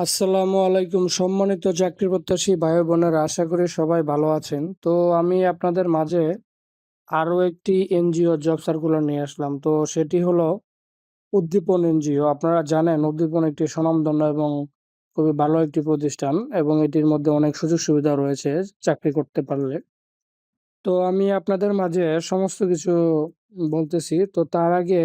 আসসালামু আলাইকুম, সম্মানিত চাকরি প্রত্যাশী ভাই বোনেরা, আশা করি সবাই ভালো আছেন। তো আমি আপনাদের মাঝে আরও একটি এনজিও জব সার্কুলার নিয়ে আসলাম। তো সেটি হলো উদ্দীপন এনজিও। আপনারা জানেন, উদ্দীপন একটি স্বনামধন্য এবং খুবই ভালো একটি প্রতিষ্ঠান এবং এটির মধ্যে অনেক সুযোগ সুবিধা রয়েছে চাকরি করতে পারলে। তো আমি আপনাদের মাঝে সমস্ত কিছু বলতেছি। তো তার আগে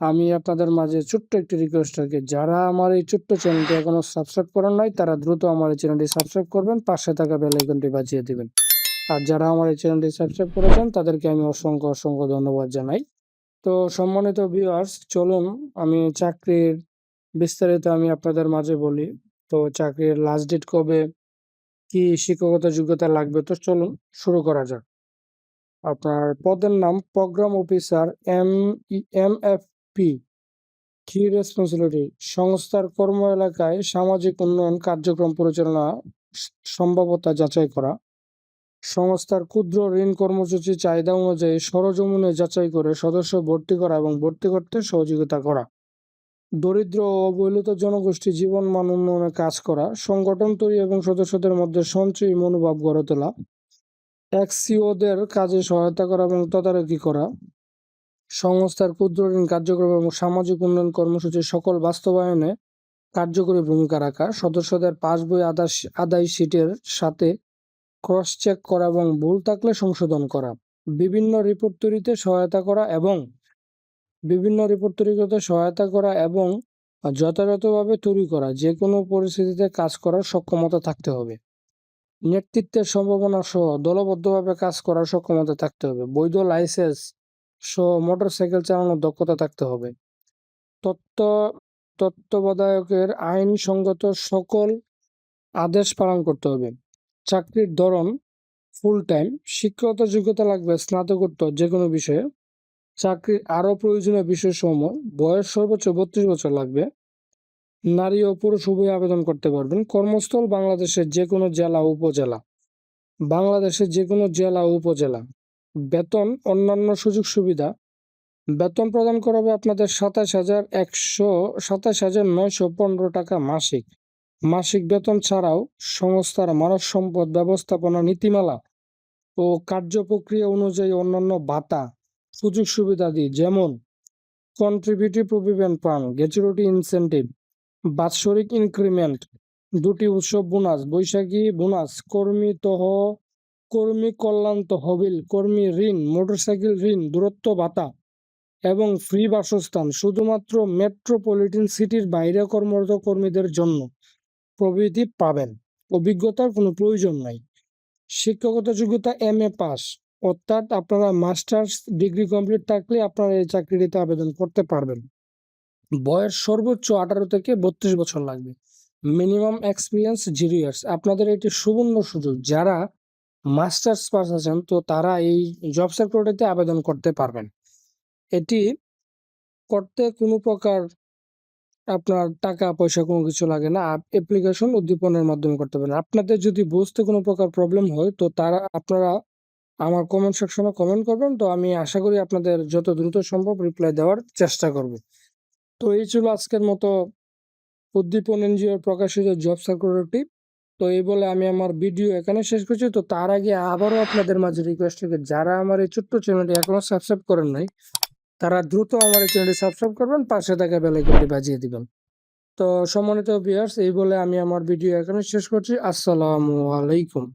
আমি আপনাদের মাঝে ছোট্ট একটি রিকোয়েস্ট রাখি। যারা আমার এই ছোট্ট চ্যানেলটি এখনও সাবস্ক্রাইব করেন নাই, তারা দ্রুত আমার এই চ্যানেলটি সাবস্ক্রাইব করবেন, পাশে থাকা বেল আইকনটি বাজিয়ে দিবেন। আর যারা আমার এই চ্যানেলটি সাবস্ক্রাইব করেছেন তাদেরকে আমি অসংখ্য অসংখ্য ধন্যবাদ জানাই। তো সম্মানিত ভিউয়ার্স চলুন আমি চাকরির বিস্তারিত আমি আপনাদের মাঝে বলি। তো চাকরির লাস্ট ডেট কবে, কি শিক্ষকতা যোগ্যতা লাগবে, তো চলুন শুরু করা যাক। আপনার পদের নাম program officer M M F P কি রেসপন্সিবিলিটি সংস্থার কর্ম এলাকায় সামাজিক উন্নয়ন কার্যক্রম পরিচালনা স- সম্ভাব্যতা যাচাই করা, সংস্থার ক্ষুদ্র ঋণ কর্মসূচি চাহিদা অনুযায়ী সরজমিনে যাচাই করে সদস্য ভর্তি করা এবং ভর্তি করতে সহযোগিতা করা, দরিদ্র ও অবহেলিত জনগোষ্ঠী জীবন মান উন্নয়নে কাজ করা, সংগঠন তৈরি এবং সদস্যদের মধ্যে সঞ্চয়ী মনোভাব গড়ে তোলা, এক্সিওদের কাজে সহায়তা করা এবং তদারকি করা সংস্থার ক্ষুদ্র ঋণ কার্যক্রম এবং সামাজিক উন্নয়ন কর্মসূচির সকল বাস্তবায়নে কার্যকরী ভূমিকা রাখা। সদস্যদের পাসবই আদায় আদায় শিটের সাথে ক্রস চেক করা এবং ভুল থাকলে সংশোধন করা। বিভিন্ন রিপোর্ট তৈরিতে সহায়তা করা এবং বিভিন্ন রিপোর্ট তৈরি করতে সহায়তা করা এবং যথাযথভাবে তৈরি করা। যে কোনো পরিস্থিতিতে কাজ করার সক্ষমতা থাকতে হবে। নেতৃত্বের সম্ভাবনা সহ দলবদ্ধভাবে কাজ করার সক্ষমতা থাকতে হবে। বৈধ লাইসেন্স সহ মোটরসাইকেল চালানোর দক্ষতা থাকতে হবে। তত্ত্ব, তত্ত্বাবধায়কের আইনসঙ্গত সকল আদেশ পালন করতে হবে। চাকরির ধরন ফুল টাইম শিক্ষাগত যোগ্যতা লাগবে, স্নাতকোত্তর যে কোনো বিষয়ে। চাকরির আরও প্রয়োজনীয় বিষয়সমূহ, বয়স সর্বোচ্চ বত্রিশ বছর লাগবে। নারী ও পুরুষ উভয় আবেদন করতে পারবেন। কর্মস্থল বাংলাদেশের যে কোনো জেলা উপজেলা। বাংলাদেশের যে কোনো জেলা উপজেলা। বেতন, অন্যান্য সুযোগ সুবিধা। বেতন প্রদান করা হবে আপনাদের সাতাশ হাজার একশো, সাতাশ হাজার নয়শো পনেরো টাকা মাসিক। মাসিক বেতন ছাড়াও সংস্থার মানব সম্পদ ব্যবস্থাপনা নীতিমালা ও কার্য প্রক্রিয়া অনুযায়ী অন্যান্য ভাতা, সুযোগ সুবিধাদি যেমন contributive provident fund gratuity incentive বাৎসরিক ইনক্রিমেন্ট দুটি উৎসব বোনাস বৈশাখী বোনাস কর্মী তহ কর্মী কল্যাণ তহবিল কর্মী ঋণ, মোটরসাইকেল ঋণ, দূরত্ব ভাতা এবং ফ্রি বাসস্থান, শুধুমাত্র মেট্রোপলিটন সিটির বাইরে কর্মরত কর্মীদের জন্য প্রভৃতি পাবেন। অভিজ্ঞতার কোনো প্রয়োজন নাই। শিক্ষকতা যোগ্যতা এম এ পাস, অর্থাৎ আপনারা মাস্টার্স ডিগ্রি কমপ্লিট থাকলে আপনারা এই চাকরিটিতে আবেদন করতে পারবেন। বয়স সর্বোচ্চ আঠারো থেকে বত্রিশ বছর লাগবে। Minimum experience zero years. আপনাদের এটি সুবর্ণ সুযোগ, যারা মাস্টার্স পাস আছেন, তো তারা এই জব সেক্টরটিতে আবেদন করতে পারবেন। এটি করতে কোনো প্রকার আপনার টাকা, পয়সা কোনো কিছু লাগে না। অ্যাপ্লিকেশন উদ্দীপনের মাধ্যমে করতে পারেন। আপনাদের যদি বুঝতে কোনো প্রকার প্রবলেম হয়, তো তারা, আপনারা আমার কমেন্ট সেকশনে কমেন্ট করবেন। তো আমি আশা করি আপনাদের যত দ্রুত সম্ভব রিপ্লাই দেওয়ার চেষ্টা করব। তো এই ছিল আজকের মতো উদ্দীপন এনজিওর প্রকাশিত জব সার্কুলারটি তো এই বলে আমি আমার ভিডিও এখানে শেষ করছি। তো তার আগে আবারও আপনাদের মাঝে রিকোয়েস্ট থাকে যারা আমার এই ছোট্ট চ্যানেলটি এখনও সাবস্ক্রাইব করেন নাই, তারা দ্রুত আমার এই চ্যানেলটি সাবস্ক্রাইব করবেন, পাশে থাকা বেলাইকনটি বাজিয়ে দিবেন। তো সম্মানিত ভিউয়ার্স এই বলে আমি আমার ভিডিও এখানে শেষ করছি। আসসালামু আলাইকুম।